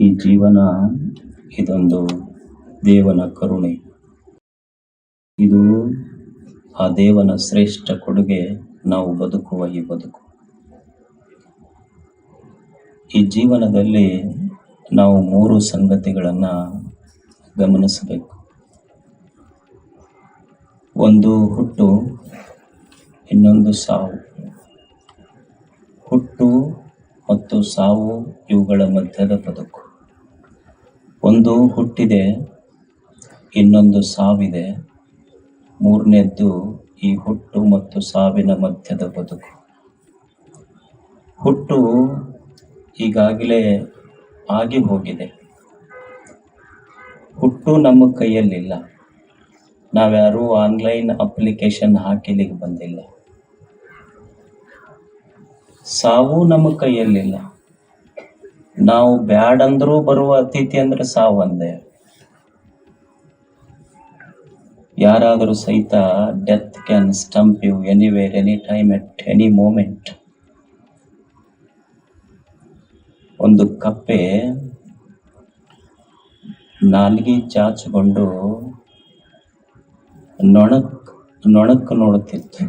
ಈ ಜೀವನ ಇದೊಂದು ದೇವನ ಕರುಣೆ. ಇದು ಆ ದೇವನ ಶ್ರೇಷ್ಠ ಕೊಡುಗೆ ನಾವು ಬದುಕುವ ಈ ಬದುಕು. ಈ ಜೀವನದಲ್ಲಿ ನಾವು ಮೂರು ಸಂಗತಿಗಳನ್ನು ಗಮನಿಸಬೇಕು. ಒಂದು ಹುಟ್ಟು, ಇನ್ನೊಂದು ಸಾವು. ಹುಟ್ಟು ಮತ್ತು ಸಾವು ಇವುಗಳ ಮಧ್ಯದ ಬದುಕು. ಒಂದು ಹುಟ್ಟಿದೆ, ಇನ್ನೊಂದು ಸಾವಿದೆ. ಮೂರನೇದ್ದು ಈ ಹುಟ್ಟು ಮತ್ತು ಸಾವಿನ ಮಧ್ಯದ ಬದುಕು. ಹುಟ್ಟು ಈಗಾಗಲೇ ಆಗಿ ಹೋಗಿದೆ. ಹುಟ್ಟು ನಮ್ಮ ಕೈಯಲ್ಲಿಲ್ಲ. ನಾವ್ಯಾರೂ ಆನ್ಲೈನ್ ಅಪ್ಲಿಕೇಶನ್ ಹಾಕಿಲಿಕ್ಕೆ ಬಂದಿಲ್ಲ. ಸಾವು ನಮ್ಮ ಕೈಯಲ್ಲಿಲ್ಲ. ನಾವು ಬ್ಯಾಡಂದ್ರೂ ಬರುವ ಅತಿಥಿ ಅಂದ್ರೆ ಸಾವು ಒಂದೇ ಯಾರಾದರೂ ಸಹಿತ death can stump you anywhere, any time, at any moment. ಒಂದು ಕಪ್ಪೆ ನಾಲ್ಗಿ ಚಾಚಿಕೊಂಡು ನೊಣಕ್ ನೊಣಕ್ ನೋಡುತ್ತಿತ್ತು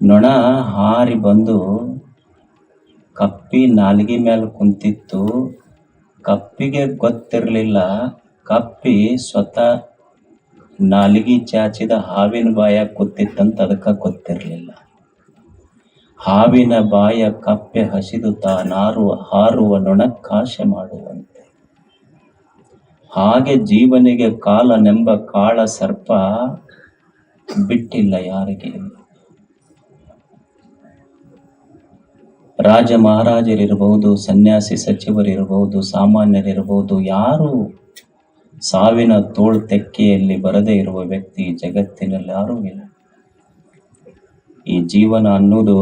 ನೊಣ ಹಾರಿ ಬಂದು ಕಪ್ಪಿ ನಾಲ್ಗಿ ಮೇಲೆ ಕುಂತಿತ್ತು. ಕಪ್ಪಿಗೆ ಗೊತ್ತಿರಲಿಲ್ಲ. ಕಪ್ಪಿ ಸ್ವತಃ ನಾಲಿಗೆ ಚಾಚಿದ ಹಾವಿನ ಬಾಯ ಕೂತಿತ್ತಂತ ಅದಕ್ಕೆ ಗೊತ್ತಿರಲಿಲ್ಲ. ಹಾವಿನ ಬಾಯ ಕಪ್ಪೆ ಹಸಿದು ತಾನಾರುವ ಹಾರುವ ನೊಣಕ್ಕಾಶೆ ಮಾಡುವಂತೆ. ಹಾಗೆ ಜೀವನಿಗೆ ಕಾಲನೆಂಬ ಕಾಳ ಸರ್ಪ ಬಿಟ್ಟಿಲ್ಲ ಯಾರಿಗೆ? ರಾಜ ಮಹಾರಾಜರಿರಬಹುದು ಸನ್ಯಾಸಿ ಸಚಿವರಿರಬಹುದು ಸಾಮಾನ್ಯರಿರಬಹುದು ಯಾರು ಸಾವಿನ ತೋಳ್ ತೆಕ್ಕೆಯಲ್ಲಿ ಬರದೇ ಇರುವ ವ್ಯಕ್ತಿ ಜಗತ್ತಿನಲ್ಲಿ ಯಾರೂ ಇಲ್ಲ. ಈ ಜೀವನ ಅನ್ನೋದು,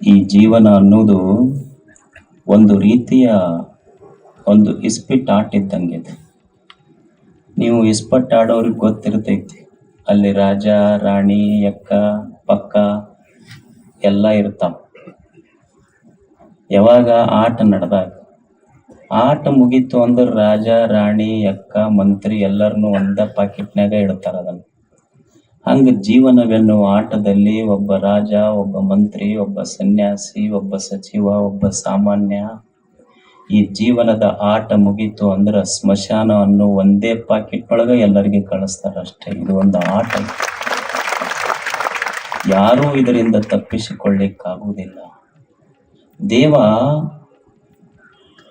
ಈ ಜೀವನ ಅನ್ನೋದು ಒಂದು ರೀತಿಯ ಒಂದು ಇಸ್ಪಿಟ್ ಆಟ ಇದ್ದಂಗೆ ಇದೆ ನೀವು ಇಸ್ಪಟ್ ಆಡೋರಿಗೆ ಗೊತ್ತಿರ್ತೈತಿ. ಅಲ್ಲಿ ರಾಜ, ರಾಣಿ ಅಕ್ಕ ಪಕ್ಕ ಎಲ್ಲ ಇರ್ತಾವ. ಯಾವಾಗ ಆಟ ನಡೆದಾಗ, ಆಟ ಮುಗೀತು ಅಂದ್ರೆ ರಾಜ, ರಾಣಿ, ಅಕ್ಕ, ಮಂತ್ರಿ ಎಲ್ಲರನ್ನು ಒಂದ ಪಾಕೆಟ್ನಾಗ ಇಡ್ತಾರ ಅದನ್ನ. ಹಂಗ ಜೀವನವೆನ್ನುವ ಆಟದಲ್ಲಿ ಒಬ್ಬ ರಾಜ, ಒಬ್ಬ ಮಂತ್ರಿ, ಒಬ್ಬ ಸನ್ಯಾಸಿ, ಒಬ್ಬ ಸಚಿವ, ಒಬ್ಬ ಸಾಮಾನ್ಯ, ಈ ಜೀವನದ ಆಟ ಮುಗೀತು ಅಂದ್ರ ಸ್ಮಶಾನ ಅನ್ನೋ ಒಂದೇ ಪಾಕೆಟ್ ಒಳಗ ಎಲ್ಲರಿಗೆ ಕಳಿಸ್ತಾರ ಅಷ್ಟೇ. ಇದು ಒಂದು ಆಟ. ಯಾರೂ ಇದರಿಂದ ತಪ್ಪಿಸಿಕೊಳ್ಳಿಕ್ಕಾಗುವುದಿಲ್ಲ. ದೇವ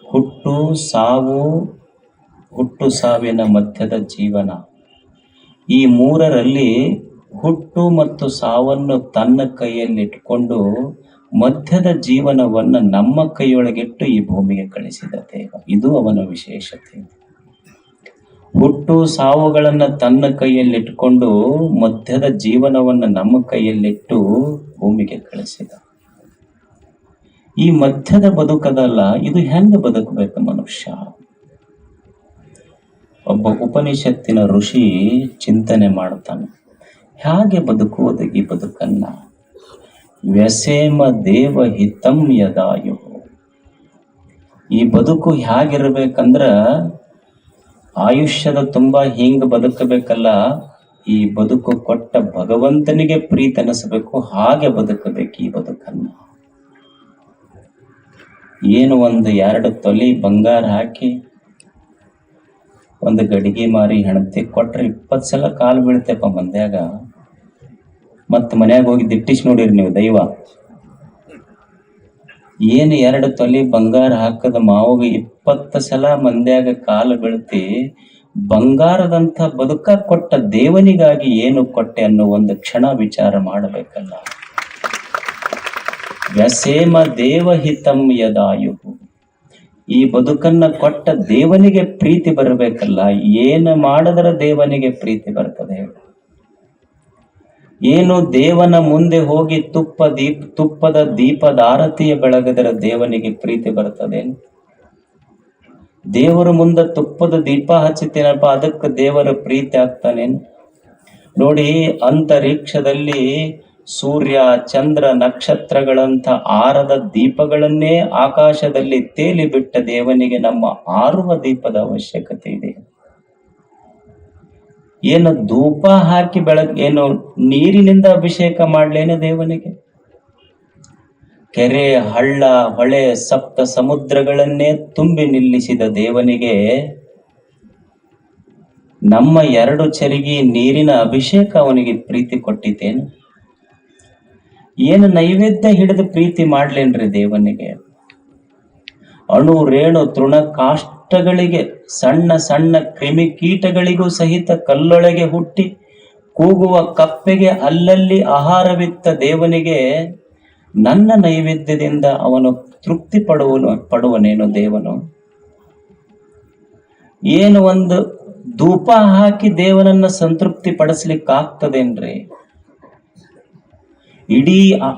ಹುಟ್ಟು ಸಾವು, ಹುಟ್ಟು ಸಾವಿನ ಮಧ್ಯದ ಜೀವನ. ಈ ಮೂರರಲ್ಲಿ ಹುಟ್ಟು ಮತ್ತು ಸಾವನ್ನು ತನ್ನ ಕೈಯಲ್ಲಿಟ್ಟುಕೊಂಡು ಮಧ್ಯದ ಜೀವನವನ್ನ ನಮ್ಮ ಕೈಯೊಳಗಿಟ್ಟು ಈ ಭೂಮಿಗೆ ಕಳಿಸಿದ ದೇವ. ಇದು ಅವನ ವಿಶೇಷತೆ. ಹುಟ್ಟು ಸಾವುಗಳನ್ನ ತನ್ನ ಕೈಯಲ್ಲಿಟ್ಕೊಂಡು ಮಧ್ಯದ ಜೀವನವನ್ನ ನಮ್ಮ ಕೈಯಲ್ಲಿಟ್ಟು ಭೂಮಿಗೆ ಕಳಿಸಿದ. ಈ ಮಧ್ಯದ ಬದುಕದಲ್ಲ, ಇದು ಹೆಂಗ ಬದುಕಬೇಕು ಮನುಷ್ಯ? ಒಬ್ಬ ಉಪನಿಷತ್ತಿನ ಋಷಿ ಚಿಂತನೆ ಮಾಡ್ತಾನೆ, ಹೇಗೆ ಬದುಕುವುದು ಈ ಬದುಕನ್ನ? ವ್ಯಸೇಮ ದೇವ ಹಿತಂ ಯದಾಯು. ಈ ಬದುಕು ಹೇಗಿರ್ಬೇಕಂದ್ರ ಆಯುಷ್ಯದ ತುಂಬಾ ಹಿಂಗ್ ಬದುಕಬೇಕಲ್ಲ, ಈ ಬದುಕು ಕೊಟ್ಟ ಭಗವಂತನಿಗೆ ಪ್ರೀತಿ ಅನಿಸಬೇಕು ಹಾಗೆ ಬದುಕಬೇಕು ಈ ಬದುಕನ್ನ. ಏನು ಒಂದು ಎರಡು ತೊಲಿ ಬಂಗಾರ ಹಾಕಿ, ಒಂದು ಗಡಿಗೆ ಮಾರಿ ಹೆಣತಿ ಕೊಟ್ರೆ ಇಪ್ಪತ್ತು ಸಲ ಕಾಲು ಬೀಳ್ತೆಪ್ಪ ಮಂದ್ಯಾಗ. ಮತ್ ಮನ್ಯಾಗ ಹೋಗಿ ದಿಟ್ಟಿಸಿ ನೋಡಿರಿ ನೀವು ದೈವ. ಏನು ಎರಡು ತೊಲಿ ಬಂಗಾರ ಹಾಕದ ಮಾವಗ ಇಪ್ಪತ್ತು ಸಲ ಮಂದ್ಯಾಗ ಕಾಲು ಬೀಳ್ತಿ, ಬಂಗಾರದಂಥ ಬದುಕ ಕೊಟ್ಟ ದೇವನಿಗಾಗಿ ಏನು ಕೊಟ್ಟೆ ಅನ್ನೋ ಒಂದು ಕ್ಷಣ ವಿಚಾರ ಮಾಡಬೇಕಲ್ಲ. ವ್ಯಸೇಮ ದೇವಹಿತಂ ಯದಾಯು ಈ ಬದುಕನ್ನ ಕೊಟ್ಟ ದೇವನಿಗೆ ಪ್ರೀತಿ ಬರಬೇಕಲ್ಲ, ಏನು ಮಾಡಿದ್ರ ದೇವನಿಗೆ ಪ್ರೀತಿ ಬರ್ತದೆ ಏನು ದೇವನ ಮುಂದೆ ಹೋಗಿ ತುಪ್ಪ ದೀಪ, ತುಪ್ಪದ ದೀಪದ ಆರತಿಯ ಬೆಳಗದರ ದೇವನಿಗೆ ಪ್ರೀತಿ ಬರ್ತದೆ ದೇವರ ಮುಂದೆ ತುಪ್ಪದ ದೀಪ ಹಚ್ಚುತ್ತೇನಪ್ಪ, ಅದಕ್ಕೆ ದೇವರ ಪ್ರೀತಿ ಆಗ್ತಾನೆ? ನೋಡಿ, ಅಂತರಿಕ್ಷದಲ್ಲಿ ಸೂರ್ಯ, ಚಂದ್ರ ನಕ್ಷತ್ರಗಳಂತ ಆರದ ದೀಪಗಳನ್ನೇ ಆಕಾಶದಲ್ಲಿ ತೇಲಿ ಬಿಟ್ಟ ದೇವನಿಗೆ ನಮ್ಮ ಆರುವ ದೀಪದ ಅವಶ್ಯಕತೆ ಇದೆ. ಏನು ಧೂಪ ಹಾಕಿ ಬೆಳಗ್, ಏನು ನೀರಿನಿಂದ ಅಭಿಷೇಕ ಮಾಡ್ಲೇನೆ ದೇವನಿಗೆ? ಕೆರೆ, ಹಳ್ಳ, ಹೊಳೆ, ಸಪ್ತ ಸಮುದ್ರಗಳನ್ನೇ ತುಂಬಿ ನಿಲ್ಲಿಸಿದ ದೇವನಿಗೆ ನಮ್ಮ ಎರಡು ಚರಿಗಿ ನೀರಿನ ಅಭಿಷೇಕ ಅವನಿಗೆ ಪ್ರೀತಿ ಕೊಟ್ಟಿದ್ದೇನು. ಏನು ನೈವೇದ್ಯ ಹಿಡಿದು ಪ್ರೀತಿ ಮಾಡ್ಲೇನ್ರಿ ದೇವನಿಗೆ? ಅಣು, ರೇಣು, ತೃಣ ಕಾಷ್ಟಗಳಿಗೆ ಸಣ್ಣ ಸಣ್ಣ ಕ್ರಿಮಿಕೀಟಗಳಿಗೂ ಸಹಿತ ಕಲ್ಲೊಳಗೆ ಹುಟ್ಟಿ ಕೂಗುವ ಕಪ್ಪೆಗೆ ಅಲ್ಲಲ್ಲಿ ಆಹಾರವಿತ್ತ ದೇವನಿಗೆ ನನ್ನ ನೈವೇದ್ಯದಿಂದ ಅವನು ತೃಪ್ತಿ ಪಡುವನು ಪಡುವನೇನು ದೇವನು? ಏನು ಒಂದು ಧೂಪ ಹಾಕಿ ದೇವನನ್ನ ಸಂತೃಪ್ತಿ ಪಡಿಸ್ಲಿಕ್ಕಾಗ್ತದೇನ್ರಿ ಇಡೀ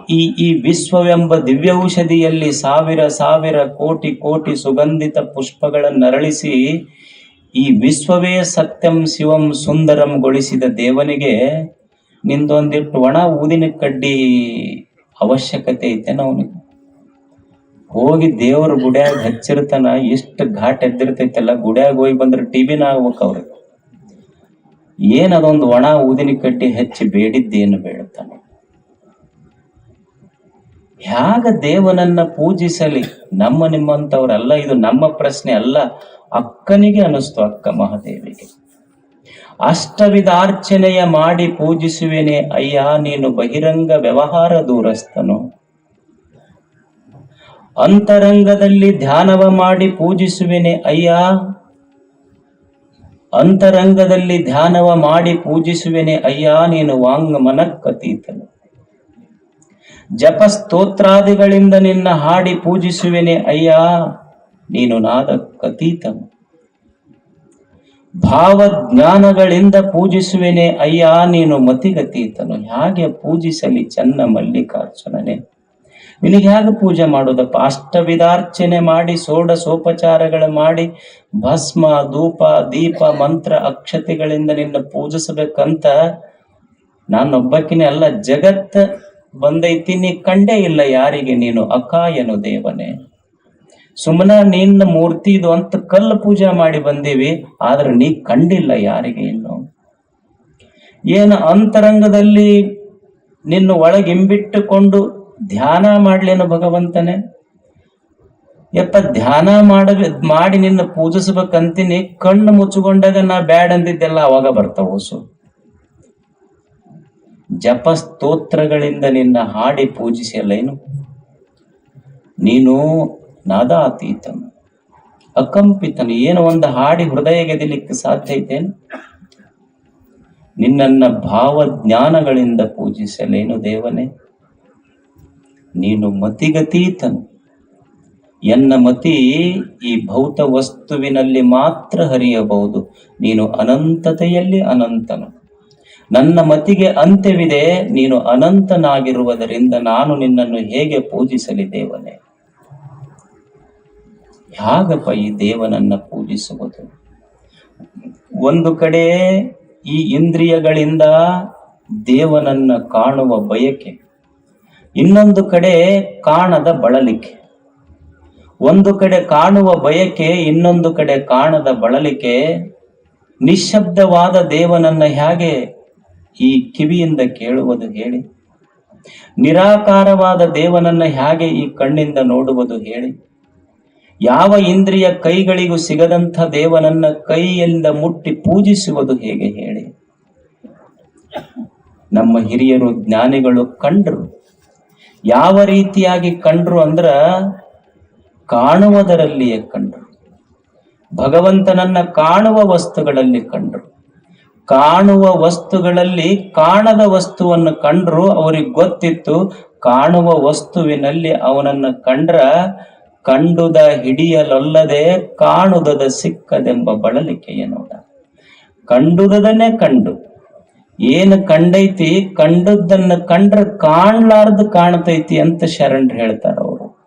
ಈ ಈ ವಿಶ್ವವೆಂಬ ದಿವ್ಯೌಷಧಿಯಲ್ಲಿ ಸಾವಿರ ಸಾವಿರ ಕೋಟಿ ಕೋಟಿ ಸುಗಂಧಿತ ಪುಷ್ಪಗಳನ್ನರಳಿಸಿ ಈ ವಿಶ್ವವೇ ಸತ್ಯಂ ಶಿವಂ ಸುಂದರಂ ಗೊಳಿಸಿದ ದೇವನಿಗೆ ನಿಂದೊಂದಿಟ್ಟು ಒಣ ಊದಿನ ಕಡ್ಡಿ ಅವಶ್ಯಕತೆ ಐತೆ ಅವನಿಗೆ ಹೋಗಿ ದೇವ್ರ ಗುಡ್ಯಾಗ ಹಚ್ಚಿರ್ತಾನ, ಎಷ್ಟು ಘಾಟ್ ಎದ್ದಿರ್ತೈತಲ್ಲ, ಗುಡ್ಯಾಗ ಹೋಗಿ ಬಂದ್ರೆ ಟಿಬಿನ ಆಗ್ಬೇಕು ಅವ್ರಿಗೆ. ಏನದೊಂದು ಒಣ ಊದಿನ ಕಡ್ಡಿ ಹಚ್ಚಿ ಬೇಡಿದ್ದೇನು ಬೇಡುತ್ತಾನೆ ಹ್ಯಾಗ ದೇವನನ್ನ ಪೂಜಿಸಲಿ? ನಮ್ಮ ನಿಮ್ಮಂತವ್ರಲ್ಲ, ಇದು ನಮ್ಮ ಪ್ರಶ್ನೆ ಅಲ್ಲ. ಅಕ್ಕನಿಗೆ ಅನಿಸ್ತು ಅಕ್ಕ ಮಹಾದೇವಿಗೆ. ಅಷ್ಟವಿಧಾರ್ಚನೆಯ ಮಾಡಿ ಪೂಜಿಸುವೆನೆ, ಅಯ್ಯ, ನೀನು ಬಹಿರಂಗ ವ್ಯವಹಾರ ದೂರಸ್ಥನು. ಅಂತರಂಗದಲ್ಲಿ ಧ್ಯಾನವ ಮಾಡಿ ಪೂಜಿಸುವೆನೆ, ಅಯ್ಯ. ಅಂತರಂಗದಲ್ಲಿ ಧ್ಯಾನವ ಮಾಡಿ ಪೂಜಿಸುವೆನೆ, ಅಯ್ಯ, ನೀನು ವಾಂಗ್ ಮನಕ್ಕತೀತನು ಜಪ ಸ್ತೋತ್ರಾದಿಗಳಿಂದ ನಿನ್ನ ಹಾಡಿ ಪೂಜಿಸುವೆನೆ ಅಯ್ಯ, ನೀನು ನಾದಕ್ಕತೀತನು ಭಾವಜ್ಞಾನಗಳಿಂದ ಪೂಜಿಸುವೆನೆ ಅಯ್ಯ, ನೀನು ಮತಿಗತೀತನು. ಹೇಗೆ ಪೂಜಿಸಲಿ ಚನ್ನ ಮಲ್ಲಿಕಾರ್ಜುನನೇ? ನಿನಗೆ ಹೇಗೆ ಪೂಜೆ ಮಾಡೋದಪ್ಪ ಅಷ್ಟವಿಧಾರ್ಚನೆ ಮಾಡಿ ಸೋಡ ಸೋಪಚಾರಗಳ ಮಾಡಿ, ಭಸ್ಮ, ಧೂಪ, ದೀಪ, ಮಂತ್ರ, ಅಕ್ಷತೆಗಳಿಂದ ನಿನ್ನ ಪೂಜಿಸಬೇಕಂತ ನಾನೊಬ್ಬಕ್ಕಿನ ಎಲ್ಲ ಜಗತ್ ಬಂದೈತಿ, ನೀ ಕಂಡೇ ಇಲ್ಲ ಯಾರಿಗೆ ನೀನು? ಅಕಾಯನು ದೇವನೇ. ಸುಮ್ಮನ ನಿನ್ನ ಮೂರ್ತಿ ಇದು ಅಂತ ಕಲ್ಲು ಪೂಜೆ ಮಾಡಿ ಬಂದೀವಿ, ಆದ್ರೆ ನೀ ಕಂಡಿಲ್ಲ ಯಾರಿಗೆ ಇನ್ನು? ಏನು ಅಂತರಂಗದಲ್ಲಿ ನಿನ್ನ ಒಳಗಿಂಬಿಟ್ಟುಕೊಂಡು ಧ್ಯಾನ ಮಾಡ್ಲೇನು ಭಗವಂತನೇ? ಯಪ್ಪ ಧ್ಯಾನ ಮಾಡ ಮಾಡಿ ನಿನ್ನ ಪೂಜಿಸ್ಬೇಕಂತೀನಿ, ಕಣ್ಣು ಮುಚ್ಚಿಕೊಂಡಾಗ ನಾ ಬ್ಯಾಡ್ ಅಂದಿದ್ದೆಲ್ಲ ಅವಾಗ ಬರ್ತಾವ ಜಪ ಸ್ತೋತ್ರಗಳಿಂದ ನಿನ್ನ ಹಾಡಿ ಪೂಜಿಸಲೇನು ನೀನು ನಾದಾತೀತನು. ಅಕಂಪಿತನು. ಏನು ಒಂದು ಹಾಡಿ ಹೃದಯ ಗೆದಿಲಿಕ್ಕೆ ಸಾಧ್ಯ ಐತೇನು? ನಿನ್ನನ್ನ ಭಾವಜ್ಞಾನಗಳಿಂದ ಪೂಜಿಸಲೇನು ದೇವನೇ? ನೀನು ಮತಿಗತೀತನು. ಎನ್ನ ಮತಿ ಈ ಭೌತ ವಸ್ತುವಿನಲ್ಲಿ ಮಾತ್ರ ಹರಿಯಬಹುದು. ನೀನು ಅನಂತತೆಯಲ್ಲಿ ಅನಂತನು. ನನ್ನ ಮತಿಗೆ ಅಂತ್ಯವಿದೆ, ನೀನು ಅನಂತನಾಗಿರುವುದರಿಂದ ನಾನು ನಿನ್ನನ್ನು ಹೇಗೆ ಪೂಜಿಸಲಿ ದೇವನೇ? ಹಾಗಪ್ಪ ಈ ದೇವನನ್ನ ಪೂಜಿಸುವುದು? ಒಂದು ಕಡೆ ಈ ಇಂದ್ರಿಯಗಳಿಂದ ದೇವನನ್ನ ಕಾಣುವ ಬಯಕೆ, ಇನ್ನೊಂದು ಕಡೆ ಕಾಣದ ಬಳಲಿಕೆ. ಒಂದು ಕಡೆ ಕಾಣುವ ಬಯಕೆ, ಇನ್ನೊಂದು ಕಡೆ ಕಾಣದ ಬಳಲಿಕೆ. ನಿಶ್ಶಬ್ದವಾದ ದೇವನನ್ನ ಹೇಗೆ ಈ ಕಿವಿಯಿಂದ ಕೇಳುವುದು ಹೇಳಿ. ನಿರಾಕಾರವಾದ ದೇವನನ್ನ ಹೇಗೆ ಈ ಕಣ್ಣಿಂದ ನೋಡುವುದು ಹೇಳಿ. ಯಾವ ಇಂದ್ರಿಯ ಕೈಗಳಿಗೂ ಸಿಗದಂಥ ದೇವನನ್ನ ಕೈಯಿಂದ ಮುಟ್ಟಿ ಪೂಜಿಸುವುದು ಹೇಗೆ ಹೇಳಿ. ನಮ್ಮ ಹಿರಿಯರು, ಜ್ಞಾನಿಗಳು ಕಂಡ್ರು. ಯಾವ ರೀತಿಯಾಗಿ ಕಂಡ್ರು ಅಂದ್ರ ಕಾಣುವುದರಲ್ಲಿಯೇ ಕಂಡ್ರು. ಭಗವಂತನನ್ನ ಕಾಣುವ ವಸ್ತುಗಳಲ್ಲಿ ಕಂಡ್ರು. ಕಾಣುವ ವಸ್ತುಗಳಲ್ಲಿ ಕಾಣದ ವಸ್ತುವನ್ನು ಕಂಡ್ರು ಅವರಿಗೆ ಗೊತ್ತಿತ್ತು. ಕಾಣುವ ವಸ್ತುವಿನಲ್ಲಿ ಅವನನ್ನು ಕಂಡ್ರ ಕಂಡುದ ಹಿಡಿಯಲೊಲ್ಲದೆ ಕಾಣುದದ ಸಿಕ್ಕದೆಂಬ ಬಳಲಿಕೆಯ ನೋಡ. ಕಂಡುದನ್ನೇ ಕಂಡು. ಏನು ಕಂಡೈತಿ? ಕಂಡದ್ದನ್ನು ಕಂಡ್ರ ಕಾಣ್ಲಾರ್ದು ಕಾಣ್ತೈತಿ ಅಂತ ಶರಣ್ರು ಹೇಳ್ತಾರ ಅವರು.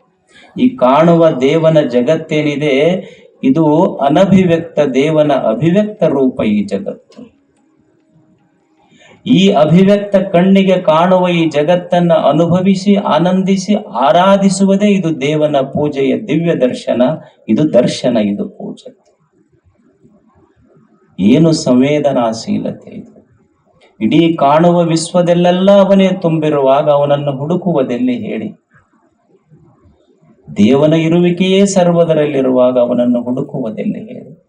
ಈ ಕಾಣುವ ದೇವನ ಜಗತ್ತೇನಿದೆ? ಇದು ಅನಭಿವ್ಯಕ್ತ ದೇವನ ಅಭಿವ್ಯಕ್ತ ರೂಪ ಈ ಜಗತ್ತು. ಈ ಅಭಿವ್ಯಕ್ತ ಕಣ್ಣಿಗೆ ಕಾಣುವ ಈ ಜಗತ್ತನ್ನ ಅನುಭವಿಸಿ, ಆನಂದಿಸಿ, ಆರಾಧಿಸುವುದೇ ಇದು ದೇವನ ಪೂಜೆಯ ದಿವ್ಯ ದರ್ಶನ. ಇದು ದರ್ಶನ, ಇದು ಪೂಜೆ. ಏನು ಸಂವೇದನಾಶೀಲತೆ ಇದು? ಇಡೀ ಕಾಣುವ ವಿಶ್ವದಲ್ಲೆಲ್ಲ ಅವನೇ ತುಂಬಿರುವಾಗ ಅವನನ್ನು ಹುಡುಕುವುದೆಲ್ಲಿ ಹೇಳಿ? ದೇವನ ಇರುವಿಕೆಯೇ ಸರ್ವದರಲ್ಲಿರುವಾಗ ಅವನನ್ನು ಹುಡುಕುವುದೆಲ್ಲಿ ಹೇಳಿ?